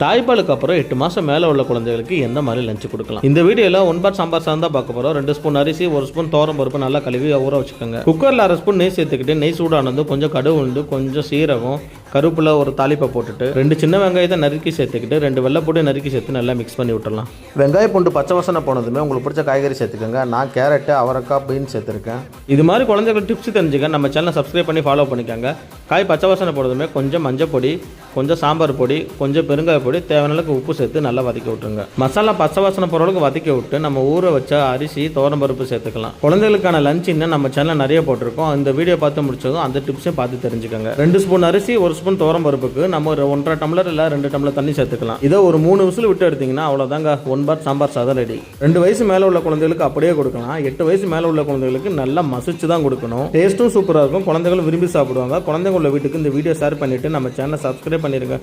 தாய்ப்பாலுக்கு அப்புறம் எட்டு மாதம் மேலே உள்ள குழந்தைகளுக்கு எந்த மாதிரி லஞ்ச் கொடுக்கலாம்? இந்த வீடியோவில் ஒன் பார் சாம்பார் சாதம் தான் பார்க்க போகிறோம் ரெண்டு ஸ்பூன் அரிசி ஒரு ஸ்பூன் தோரம் பருப்பு நல்லா கழுவி ஊற வச்சுக்கோங்க. குக்கரில் அரை ஸ்பூன் நெய் சேர்த்துக்கிட்டு நெய் சூடானது கொஞ்சம் கடுகு உண்டு கொஞ்சம் சீரகம் கருவேப்பிலை ஒரு தாளிப்பை போட்டுட்டு ரெண்டு சின்ன வெங்காயத்தை நறுக்கி சேர்த்துக்கிட்டு ரெண்டு வெள்ளைப்பூடி நறுக்கி சேர்த்து நல்லா மிக்ஸ் பண்ணி விட்டுறலாம். வெங்காய பூண்டு பச்சை வாசனை போனதுமே உங்களுக்கு பிடிச்ச காய்கறி சேர்த்துக்கோங்க. நான் கேரட்டு அவரைக்காய் பீன்ஸ் சேர்த்துருக்கேன். இது மாதிரி குழந்தைகள் டிப்ஸ் தெரிஞ்சுக்க நம்ம சேனலை சப்ஸ்கிரைப் பண்ணி ஃபாலோ பண்ணிக்கோங்க. காய் பச்சை வாசனை போனதுமே கொஞ்சம் மஞ்சள் பொடி கொஞ்சம் சாம்பார் பொடி கொஞ்சம் பெருங்காய பொடி தேவையான அளவுக்கு உப்பு சேர்த்து நல்லா வதக்கி விட்டுருங்க. மசாலா பச்சை வாசனை போகிற அளவுக்கு வதக்கி விட்டு நம்ம ஊற வச்ச அரிசி பருப்பு சேர்த்துக்கலாம். குழந்தைகளுக்கான லஞ்ச் இன்னும் நம்ம சேனல் நிறைய போட்டிருக்கோம். இந்த வீடியோ பார்த்து முடிச்சதும் அந்த டிப்ஸையும் பார்த்து தெரிஞ்சுக்கோங்க. ரெண்டு ஸ்பூன் அரிசி ஒரு ஸ்பூன் தோரம் பருப்புக்கு நம்ம ஒரு ஒன்றரை டம்ளர் இல்லை ரெண்டு டம்ளர் தண்ணி சேர்த்துக்கலாம். இதை ஒரு மூணு விசில் விட்டு எடுத்தீங்கன்னா அவ்வளோதாங்க ஒன் பார் சாம்பார் சாதம் ரெடி ரெண்டு வயசு மேலே உள்ள குழந்தைகளுக்கு அப்படியே கொடுக்கலாம். எட்டு வயசு மேலே உள்ள குழந்தைகளுக்கு நல்லா மசிச்சு தான் கொடுக்கணும். டேஸ்ட்டும் சூப்பராக இருக்கும். குழந்தைகளும் விரும்பி சாப்பிடுவாங்க. குழந்தைங்க உள்ள வீட்டுக்கு இந்த வீடியோ ஷேர் பண்ணிவிட்டு நம்ம சேனலை சப்ஸ்கிரைப் பண்ணிடுங்க